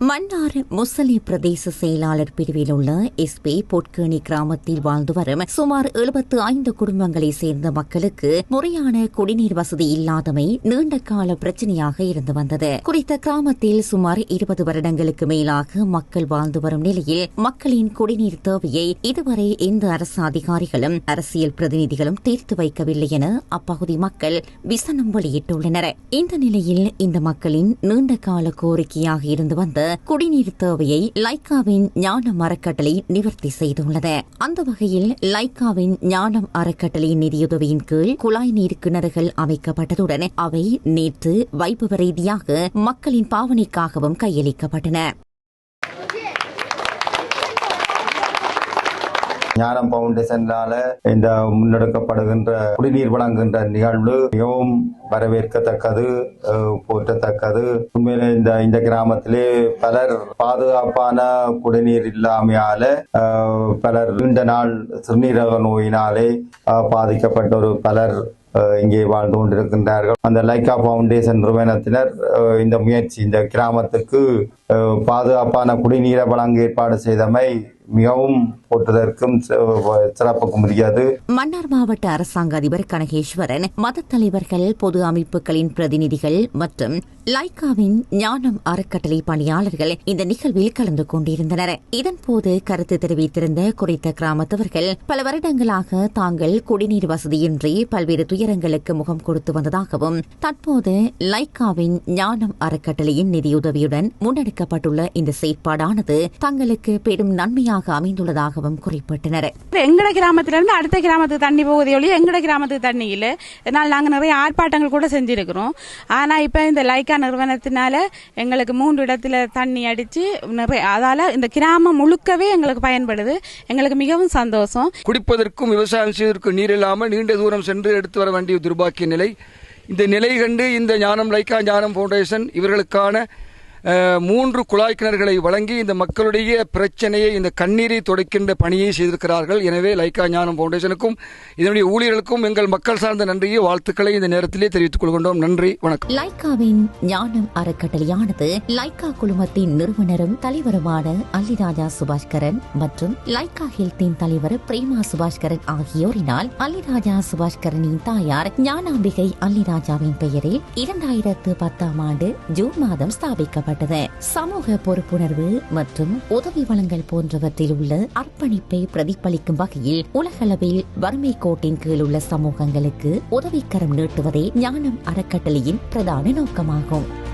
மன்னார் முசலி பிரதேச செயலாளர் பிரிவில் உள்ள எஸ்பி பொட்கேணி கிராமத்தில் வாழ்ந்து வரும் சுமார் எழுபத்து ஐந்து குடும்பங்களைச் சேர்ந்த மக்களுக்கு முறையான குடிநீர் வசதி இல்லாதமை நீண்ட கால பிரச்சனையாக இருந்து வந்தது. குறித்த கிராமத்தில் சுமார் இருபது வருடங்களுக்கு மேலாக மக்கள் வாழ்ந்து வரும் நிலையில் மக்களின் குடிநீர் தேவையை இதுவரை எந்த அரசு அதிகாரிகளும் அரசியல் பிரதிநிதிகளும் தீர்த்து வைக்கவில்லை என அப்பகுதி மக்கள் விசனம் வெளியிட்டுள்ளனர். இந்த நிலையில் இந்த மக்களின் நீண்ட கால கோரிக்கையாக இருந்து வந்த குடிநீர் தேவையை லைக்காவின் ஞானம் அறக்கட்டளை நிவர்த்தி செய்துள்ளது. அந்த வகையில் லைக்காவின் ஞானம் அறக்கட்டளை நிதியுதவியின் கீழ் குழாய் நீர் கிணறுகள் அமைக்கப்பட்டதுடன் அவை நேற்று வைபவ ரீதியாக மக்களின் பாவனைக்காகவும் கையளிக்கப்பட்டன. ஞானம் பவுண்டேஷனால இந்த முன்னெடுக்கப்படுகின்ற குடிநீர் வழங்குகின்ற நிகழ்வு மிகவும் வரவேற்கத்தக்கது போற்றத்தக்கது. உண்மையிலே இந்த இந்த கிராமத்திலே பலர் பாதுகாப்பான குடிநீர் இல்லாமையால பலர் நீண்ட நாள் சிறுநீரக நோயினாலே பாதிக்கப்பட்ட ஒரு பலர் இங்கே வாழ்ந்து கொண்டிருக்கின்றார்கள். அந்த லைக்கா பவுண்டேஷன் நிறுவனத்தினர் இந்த முயற்சி இந்த கிராமத்துக்கு பாதுகாப்பான குடிநீரை வழங்க ஏற்பாடு செய்தமை மிகவும் போற்றுவதற்கும் சிறப்புக்கும் முடியாது மன்னார் மாவட்ட அரசாங்க அதிபர் கனகேஸ்வரன் மத தலைவர்கள் பொது அமைப்புகளின் பிரதிநிதிகள் மற்றும் லைக்காவின் ஞானம் அறக்கட்டளை பணியாளர்கள் இந்த நிகழ்வில் கலந்து கொண்டிருந்தனர். இதன்போது கருத்து தெரிவித்திருந்த குறித்த கிராமத்தவர்கள் பல வருடங்களாக தாங்கள் குடிநீர் வசதியின்றி பல்வேறு துயரங்களுக்கு முகம் கொடுத்து வந்ததாகவும் தற்போது லைக்காவின் ஞானம் அறக்கட்டளையின் நிதியுதவியுடன் முன்னெடுக்க முன்னெடுக்கப்பட்டுள்ள இந்த செயற்பாடானது தங்களுக்கு பெரும் நன்மையாக அமைந்துள்ளதாகவும் குறிப்பிட்டனர். எங்கட கிராமத்துல இருந்து அடுத்த கிராமத்துக்கு தண்ணி போகுதே ஒழிய எங்கட கிராமத்துக்கு தண்ணி இல்ல. இதனால் நாங்க நிறைய ஆர்ப்பாட்டங்கள் கூட செஞ்சிருக்கிறோம். ஆனா இப்ப இந்த லைக்கா நிறுவனத்தினால எங்களுக்கு மூன்று இடத்துல தண்ணி அடிச்சு நிறைய அதால இந்த கிராமம் முழுக்கவே எங்களுக்கு பயன்படுது. எங்களுக்கு மிகவும் சந்தோஷம். குடிப்பதற்கும் விவசாயம் செய்வதற்கும் நீர் இல்லாமல் நீண்ட தூரம் சென்று எடுத்து வர வேண்டிய துர்பாக்கிய நிலை. இந்த நிலை கண்டு இந்த ஞானம் லைக்கா ஞானம் ஃபவுண்டேஷன் இவர்களுக்கான மூன்று குழாய் கிணறுகளை வழங்கி இந்த மக்களுடைய பிரச்சனையை இந்த கண்ணீரை துடைக்கின்ற பணியை செய்திருக்கிறார்கள். எனவே லைக்கா ஞானம் ஃபவுண்டேஷனுக்கும் இதனுடைய ஊழியர்களுக்கும் எங்கள் மக்கள் சார்ந்த நன்றியை வாழ்த்துக்களை இந்த நேரத்திலே தெரிவித்துக் கொள்கின்றோம். நன்றி வணக்கம். லைக்காவின் ஞானம் அறக்கட்டளையானது லைக்கா குழுமத்தின் நிறுவனரும் தலைவருமான அல்லிராஜா சுபாஷ்கரன் மற்றும் லைக்கா ஹெல்த்தின் தலைவர் பிரேமா சுபாஷ்கரன் ஆகியோரினால் அல்லிராஜா சுபாஷ்கரனின் தாயார் ஞானாம்பிகை அல்லிராஜாவின் பெயரில் இரண்டாயிரத்து பத்தாம் ஆண்டு ஜூன் மாதம் ஸ்தாபிக்கப்பட்டது. சமூக பொறுப்புணர்வு மற்றும் உதவி வழங்கல் போன்றவற்றில் உள்ள அர்ப்பணிப்பை பிரதிபலிக்கும் வகையில் உலகளவில் வறுமை கோட்டின் கீழ் உள்ள சமூகங்களுக்கு உதவிக்கரம் நீட்டுவதே ஞானம் அறக்கட்டளையின் பிரதான நோக்கமாகும்.